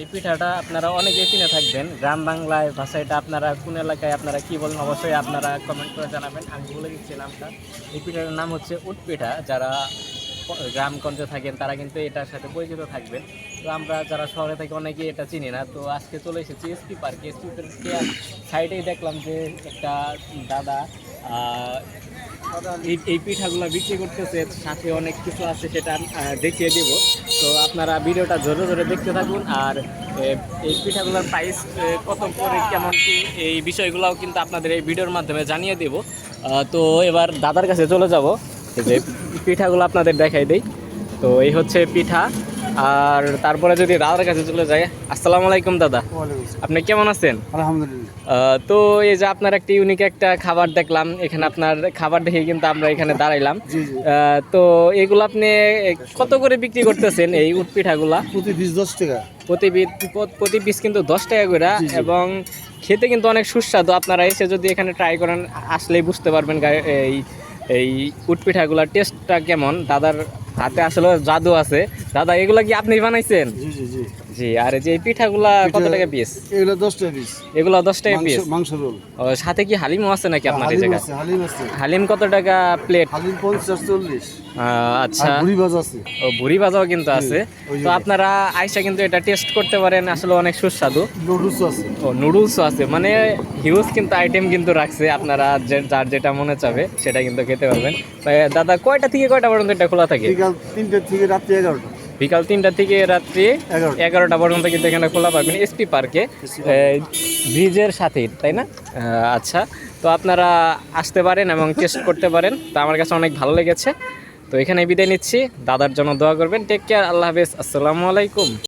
এই পিঠাটা আপনারা অনেকেই চিনে থাকবেন। গ্রাম বাংলায় ভাষাটা আপনারা কোন এলাকায় আপনারা কি বলেন অবশ্যই আপনারা কমেন্ট করে জানাবেন। আমি বলে দিচ্ছি নামটা। এই পিঠাটার নাম হচ্ছে উট পিঠা। যারা গ্রামগঞ্জে থাকেন, তারা কিন্তু এটার সাথে পরিচিত থাকবেন। তো আমরা যারা শহরে থাকি, অনেকেই এটা চিনি না। তো আজকে চলে এসেছি এসপি পার্কে এসপি পার্কে সাইডেই দেখলাম যে একটা দাদা এই পিঠাগুলো বিক্রি করতেছে। সাথে অনেক কিছু আছে সেটা দেখিয়ে দিব। তো আপনারা ভিডিওটা জোরে জোরে দেখতে থাকুন আর এই পিঠাগুলোর প্রাইস কত করে, কেমন কি, এই বিষয়গুলোও কিন্তু আপনাদের এই ভিডিওর মাধ্যমে জানিয়ে দেব। তো এবার দাদার কাছে চলে যাব। যে পিঠাগুলো আপনাদের দেখাই দেই। তো এই হচ্ছে পিঠা। আর তারপরে যদি দাদার কাছে চলে যায় আসসালামু আলাইকুম দাদা। আপনি কেমন আছেন? আলহামদুলিল্লাহ। তো এই যে আপনার একটা ইউনিক একটা খাবার দেখলাম এখানে আপনার খাবার দেখে কিন্তু আমরা এখানে দাঁড়াইলাম। তো এগুলো আপনি কত করে বিক্রি করতেছেন এই উট পিঠাগুলা? প্রতি পিস দশ টাকা। প্রতি প্রতি পিস কিন্তু দশ টাকা করে। এবং খেতে কিন্তু অনেক সুস্বাদু। আপনারা এসে যদি এখানে ট্রাই করেন আসলেই বুঝতে পারবেন এই এই উট পিঠাগুলার টেস্টটা কেমন। দাদার হাতে আসলে জাদু আছে। দাদা এগুলা কি আপনি বানাইছেন? জি আর যে পিঠাগুলা কত টাকা পিস এগুলো দশ টাকা পিস এগুলো দশ টাকা পিস মাংস রোল। সাথে কি হালিমও আছে নাকি আপনার এই জায়গায়? হালিম আছে। হালিম কত টাকা প্লেট হালিম পঞ্চাশ চল্লিশ। আচ্ছা। বুড়ি বাজ আছে। ও ভুড়ি ভাজাও কিন্তু আছে। তো আপনারা আইসা কিন্তু এটা টেস্ট করতে পারেন আসলে অনেক সুস্বাদু। নুডলস আছে। ও নুডলসও আছে। মানে হিউজ কিন্তু আইটেম কিন্তু রাখছে আপনারা যার যেটা মনে চাবে সেটা কিন্তু খেতে পারবেন। দাদা কয়টা থেকে কয়টা পর্যন্ত এটা খোলা থাকে? বিকাল তিনটে থেকে রাত্রি এগারোটা। বিকাল তিনটা থেকে রাত্রি এগারোটা। পর্যন্ত কিন্তু এখানে খোলা পাবেন এসপি পার্কে। ব্রিজের সাথে তাই না? আচ্ছা। তো আপনারা আসতে পারেন এবং টেস্ট করতে পারেন। তো আমার কাছে অনেক ভালো লেগেছে। তো এখানে বিদায় নিচ্ছি। দাদার জন্য দোয়া করবেন। টেক কেয়ার আল্লাহ হাফেজ। আসসালামু আলাইকুম।